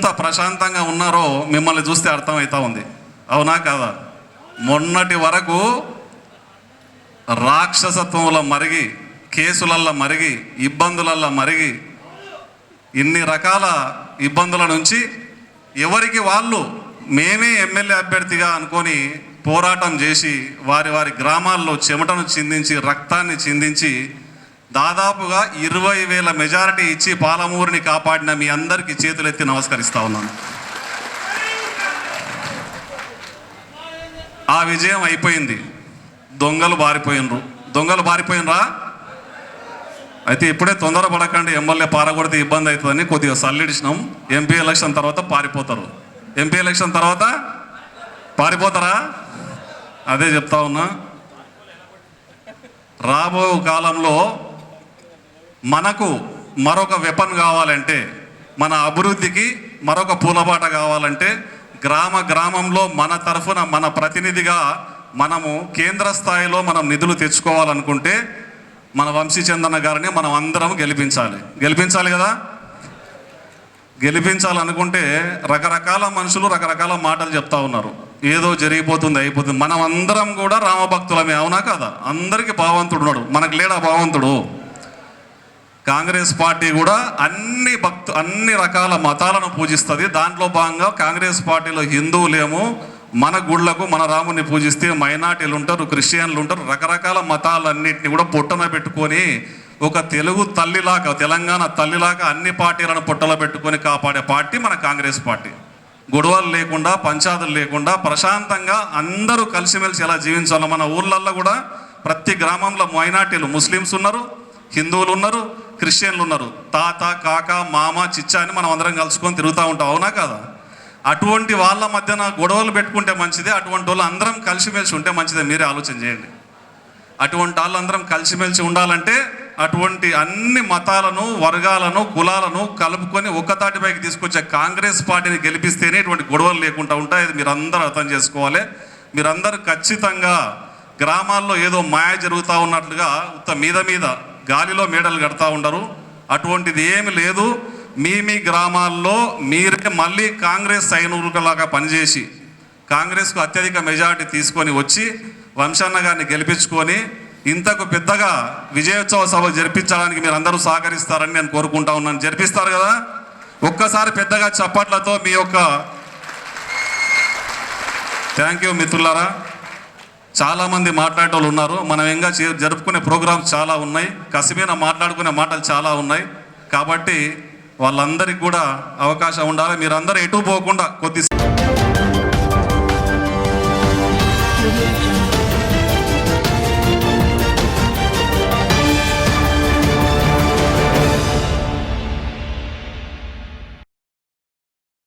ఎంత ప్రశాంతంగా ఉన్నారో మిమ్మల్ని చూస్తే అర్థమవుతా ఉంది. అవునా కాదా? మొన్నటి వరకు రాక్షసత్వంలో మరిగి కేసులల్లో మరిగి ఇబ్బందులల్లో మరిగి ఇన్ని రకాల ఇబ్బందుల నుంచి ఎవరికి వాళ్ళు మేమే ఎమ్మెల్యే అభ్యర్థిగా అనుకొని పోరాటం చేసి వారి వారి గ్రామాల్లో చెమటను చిందించి రక్తాన్ని చిందించి దాదాపుగా ఇరవై వేల మెజారిటీ ఇచ్చి పాలమూరిని కాపాడిన మీ అందరికీ చేతులెత్తి నమస్కరిస్తా ఉన్నాను. ఆ విజయం అయిపోయింది. దొంగలు బారిపోయినరు. దొంగలు బారిపోయినరా? అయితే ఇప్పుడే తొందరపడకండి ఎమ్మెల్యే పారగొడితే ఇబ్బంది అవుతుందని కొద్దిగా సల్లిడిచినాం ఎంపీ ఎలక్షన్ తర్వాత పారిపోతారు. ఎంపీ ఎలక్షన్ తర్వాత పారిపోతారా? అదే చెప్తా ఉన్నా. రాబో కాలంలో మనకు మరొక వెపన్ కావాలంటే మన అభివృద్ధికి మరొక పూలబాట కావాలంటే గ్రామ గ్రామంలో మన తరఫున మన ప్రతినిధిగా మనము కేంద్ర స్థాయిలో మనం నిధులు తెచ్చుకోవాలనుకుంటే మన వంశీ చందన్న గారిని మనం అందరం గెలిపించాలి. గెలిపించాలి కదా? గెలిపించాలనుకుంటే రకరకాల మనుషులు రకరకాల మాటలు చెప్తా ఉన్నారు. ఏదో జరిగిపోతుంది అయిపోతుంది. మనం అందరం కూడా రామభక్తులమే అవునా కదా? అందరికీ భావంతుడు ఉన్నాడు. మనకు లేడా భావంతుడు? కాంగ్రెస్ పార్టీ కూడా అన్ని భక్తు అన్ని రకాల మతాలను పూజిస్తుంది. దాంట్లో భాగంగా కాంగ్రెస్ పార్టీలో హిందువులేమో మన గుళ్ళకు మన రాముని పూజిస్తే మైనార్టీలు ఉంటారు క్రిస్టియన్లు ఉంటారు రకరకాల మతాలన్నింటినీ కూడా పొట్టన పెట్టుకొని ఒక తెలుగు తల్లిలాగా తెలంగాణ తల్లిలాగా అన్ని పార్టీలను పొట్టలో పెట్టుకొని కాపాడే పార్టీ మన కాంగ్రెస్ పార్టీ. గొడవలు లేకుండా పంచాదులు లేకుండా ప్రశాంతంగా అందరూ కలిసిమెలిసి ఎలా జీవించాలో మన ఊర్లల్లో కూడా ప్రతి గ్రామంలో మైనార్టీలు ముస్లిమ్స్ ఉన్నారు హిందువులు ఉన్నారు క్రిస్టియన్లు ఉన్నారు. తాత కాక మామ చిచ్చా అని మనం అందరం కలుసుకొని తిరుగుతూ ఉంటాం. అవునా కదా? అటువంటి వాళ్ళ మధ్యన గొడవలు పెట్టుకుంటే మంచిదే అటువంటి వాళ్ళు అందరం కలిసిమెలిసి ఉంటే మంచిదే. మీరే ఆలోచన చేయండి. అటువంటి వాళ్ళందరం కలిసిమెలిసి ఉండాలంటే అటువంటి అన్ని మతాలను వర్గాలను కులాలను కలుపుకొని ఒక్కతాటిపైకి తీసుకొచ్చే కాంగ్రెస్ పార్టీని గెలిపిస్తేనే ఇటువంటి గొడవలు లేకుండా ఉంటాయి. అది మీరందరూ అర్థం చేసుకోవాలి. మీరందరూ ఖచ్చితంగా గ్రామాల్లో ఏదో మాయ జరుగుతూ ఉన్నట్లుగా ఉత్త మీద మీద గాలిలో మేడలు కడతా ఉండరు. అటువంటిది ఏమి లేదు. మీ మీ గ్రామాల్లో మీరే మళ్ళీ కాంగ్రెస్ సైనికులలాగా పనిచేసి కాంగ్రెస్కు అత్యధిక మెజారిటీ తీసుకొని వచ్చి వంశన్న గారిని గెలిపించుకొని ఇంతకు పెద్దగా విజయోత్సవ సభ జరిపించడానికి మీరు అందరూ సహకరిస్తారని నేను కోరుకుంటా ఉన్నాను. జరిపిస్తారు కదా? ఒక్కసారి పెద్దగా చప్పట్లతో మీ యొక్క థ్యాంక్ యూ మిత్రులారా. చాలామంది మాట్లాడే వాళ్ళు ఉన్నారు. మనం ఇంకా చే- జరుపుకునే ప్రోగ్రామ్స్ చాలా ఉన్నాయి. కసిమీన మాట్లాడుకునే మాటలు చాలా ఉన్నాయి. కాబట్టి వాళ్ళందరికీ కూడా అవకాశం ఉండాలి. మీరందరూ ఎటు పోకుండా కొద్ది